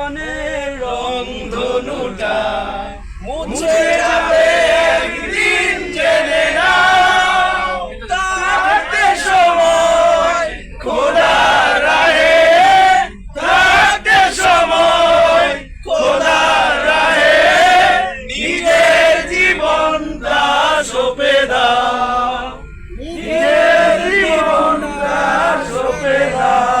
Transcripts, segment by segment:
জীবনের রংধনুটা মুছে যাবে একদিন জেনে নাও। থাকতে সময় খোদা রাহে। থাকতে সময় খোদা রাহে। নিজের জীবনটা সঁপে দাও। নিজের দাও।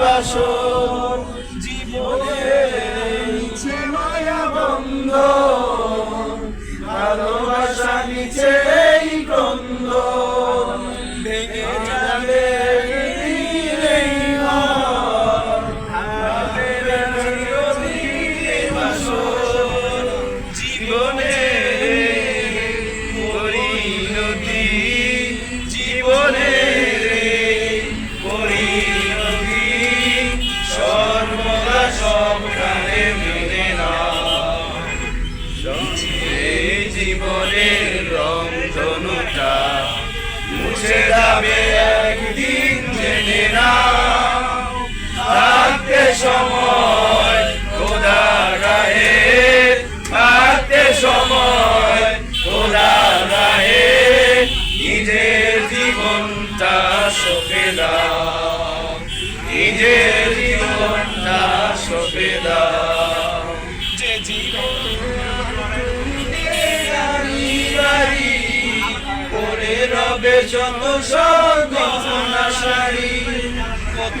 বাসর। জীবনে মিছে মায়া বন্ধ ভালোবাসা মিছে জীবনে পরিণতি জীবনে পরিণতি সর্বদা সবখানে মেনে না জীবনের রং ধনুটা মুছে যাবে সঁপে দাও নিজের জীবনটা সঁপে দাও যে জীবন করে রবে যত শাড়ি কত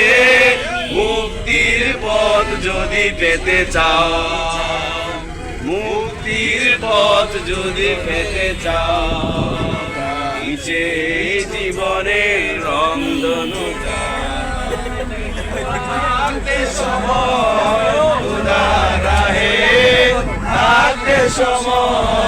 যদি পেতে চাও, মুক্তির পথ যদি পেতে চাও, নিচে জীবনের রন্ধনু সময় খোদা রাহে থাকতে সময়।